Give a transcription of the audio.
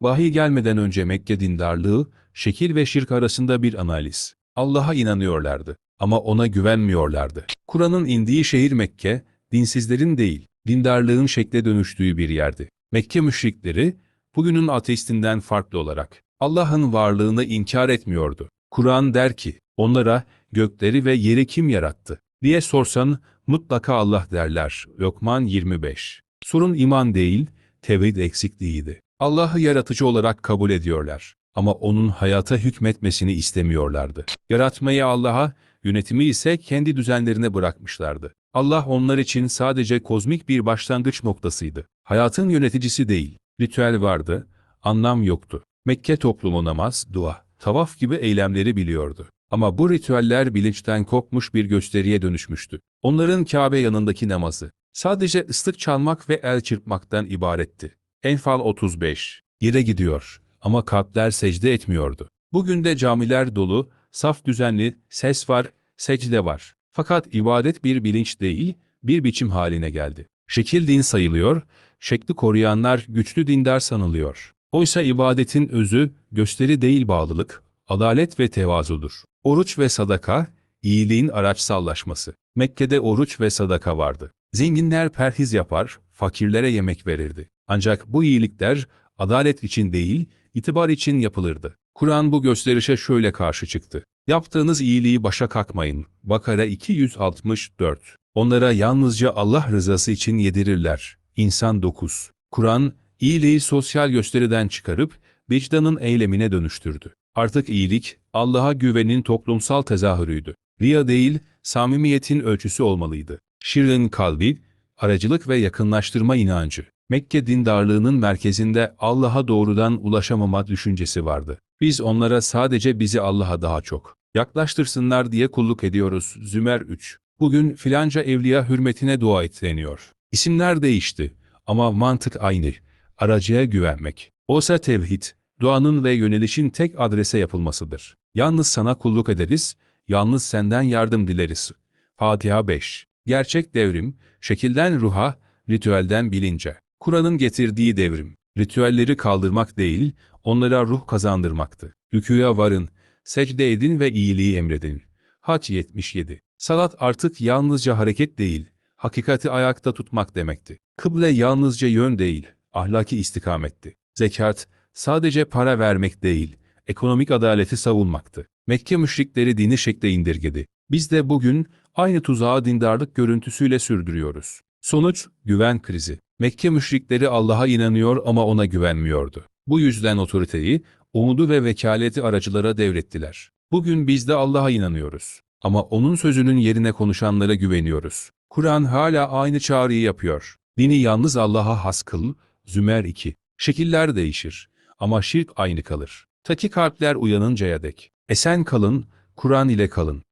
Vahiy gelmeden önce Mekke dindarlığı, şekil ve şirk arasında bir analiz. Allah'a inanıyorlardı ama ona güvenmiyorlardı. Kur'an'ın indiği şehir Mekke, dinsizlerin değil, dindarlığın şekle dönüştüğü bir yerdi. Mekke müşrikleri, bugünün ateistinden farklı olarak Allah'ın varlığını inkar etmiyordu. Kur'an der ki, onlara gökleri ve yeri kim yarattı diye sorsan mutlaka Allah derler. Lokman 25. Sorun iman değil, tevhid eksikliğiydi. Allah'ı yaratıcı olarak kabul ediyorlar ama onun hayata hükmetmesini istemiyorlardı. Yaratmayı Allah'a, yönetimi ise kendi düzenlerine bırakmışlardı. Allah onlar için sadece kozmik bir başlangıç noktasıydı. Hayatın yöneticisi değil, ritüel vardı, anlam yoktu. Mekke toplumu namaz, dua, tavaf gibi eylemleri biliyordu. Ama bu ritüeller bilinçten kopmuş bir gösteriye dönüşmüştü. Onların Kabe yanındaki namazı sadece ıslık çalmak ve el çırpmaktan ibaretti. Enfal 35. Yere gidiyor ama kalpler secde etmiyordu. Bugün de camiler dolu, saf düzenli, ses var, secde var. Fakat ibadet bir bilinç değil, bir biçim haline geldi. Şekil din sayılıyor, şekli koruyanlar güçlü dindar sanılıyor. Oysa ibadetin özü, gösteri değil bağlılık, adalet ve tevazudur. Oruç ve sadaka, iyiliğin araçsallaşması. Mekke'de oruç ve sadaka vardı. Zenginler perhiz yapar, fakirlere yemek verirdi. Ancak bu iyilikler, adalet için değil, itibar için yapılırdı. Kur'an bu gösterişe şöyle karşı çıktı. Yaptığınız iyiliği başa kakmayın. Bakara 264. Onlara yalnızca Allah rızası için yedirirler. İnsan 9. Kur'an, iyiliği sosyal gösteriden çıkarıp, vicdanın eylemine dönüştürdü. Artık iyilik, Allah'a güvenin toplumsal tezahürüydü. Riya değil, samimiyetin ölçüsü olmalıydı. Şirin kalbi, aracılık ve yakınlaştırma inancı. Mekke dindarlığının merkezinde Allah'a doğrudan ulaşamama düşüncesi vardı. Biz onlara sadece bizi Allah'a daha çok yaklaştırsınlar diye kulluk ediyoruz. Zümer 3. Bugün filanca evliya hürmetine dua etleniyor. İsimler değişti ama mantık aynı. Aracıya güvenmek. Oysa tevhid, duanın ve yönelişin tek adrese yapılmasıdır. Yalnız sana kulluk ederiz, yalnız senden yardım dileriz. Fatiha 5. Gerçek devrim, şekilden ruha, ritüelden bilince. Kur'an'ın getirdiği devrim, ritüelleri kaldırmak değil, onlara ruh kazandırmaktı. Rüküya varın, secde edin ve iyiliği emredin. Hac 77. Salat artık yalnızca hareket değil, hakikati ayakta tutmak demekti. Kıble yalnızca yön değil, ahlaki istikametti. Zekat, sadece para vermek değil, ekonomik adaleti savunmaktı. Mekke müşrikleri dini şekle indirgedi. Biz de bugün aynı tuzağı dindarlık görüntüsüyle sürdürüyoruz. Sonuç, güven krizi. Mekke müşrikleri Allah'a inanıyor ama ona güvenmiyordu. Bu yüzden otoriteyi, umudu ve vekaleti aracılara devrettiler. Bugün biz de Allah'a inanıyoruz. Ama onun sözünün yerine konuşanlara güveniyoruz. Kur'an hala aynı çağrıyı yapıyor. Dini yalnız Allah'a has kıl, Zümer 2. Şekiller değişir ama şirk aynı kalır. Ta kalpler uyanıncaya dek. Esen kalın, Kur'an ile kalın.